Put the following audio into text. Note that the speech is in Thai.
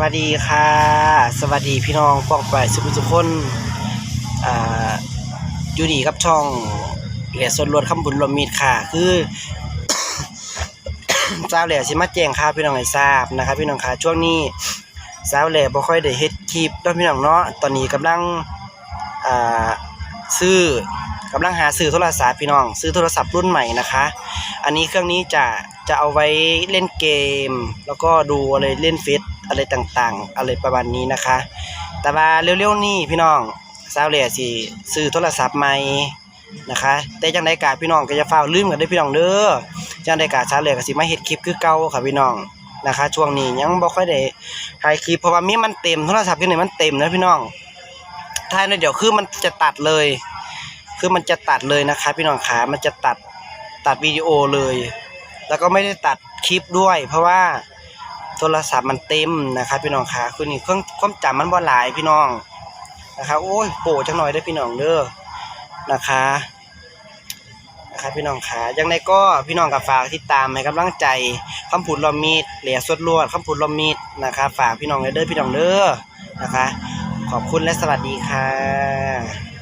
วัสดีค่ะ สวัสดีพี่น้องป้องไปสุขทุกคนอ่าอยู่ดีกับช่องเหลียส่วนรวดคำบุญรวมมีดค่ะ คือเจ้าวแหล่สิมาแจ้งข่าวพี่น้องให้ทราบนะครับพี่น้องค่ะช่วงนี้สาวแหล่บ่ค่อยได้เฮ็ดคลิปเนาะพี่น้องเนาะตอนนี้กำลังอ่าซื้อกำลังหาซื้อโทรศัพท์พี่น้อง ซื้อโทรศัพท์รุ่นใหม่นะคะ อันนี้เครื่องนี้จะจะเอาไว้เล่นเกม แล้วก็ดูอะไรเล่นเฟซ อะไรต่างๆ อะไรประมาณนี้นะคะ แต่ว่าเร็วๆนี้พี่น้องสาวเหล่สิซื้อโทรศัพท์ใหม่นะคะ แต่จังไดกาพี่น้องก็จะเฝ้าลืมกันเด้พี่น้องเด้อจังไดกาสาวเหล่ก็สิมาเฮ็ดคลิปคือเก่าค่ะพี่น้องนะคะ ช่วงนี้ยังบ่ค่อยได้ถ่ายคลิปเพราะว่ามีมันเต็มโทรศัพท์ที่นี่มันเต็มนะพี่น้องถ่ายในเดี๋ยวคือมันจะตัดเลย คือมันจะตัดเลยนะคะ พี่น้องขามันจะตัดตัดวิดีโอเลย แล้วก็ไม่ได้ตัดคลิปด้วย เพราะว่า รศัพท์มันเต็มนะครับ พี่น้องคะคือนี่เครื่องความจำมันบ่หลายพี่น้องนะคะโอ้ยโปจังหน่อยได้พี่น้องเด้อนะคะนะคะพี่น้องขายังไงก็พี่น้องกับฝากติดตามให้กำลังใจคำพูดลมมีดเหลียสวดลวดคำพูดลมมีดนะคะฝากพี่น้องเด้อพี่น้องเด้อนะคะ ขอบคุณและสวัสดีค่ะ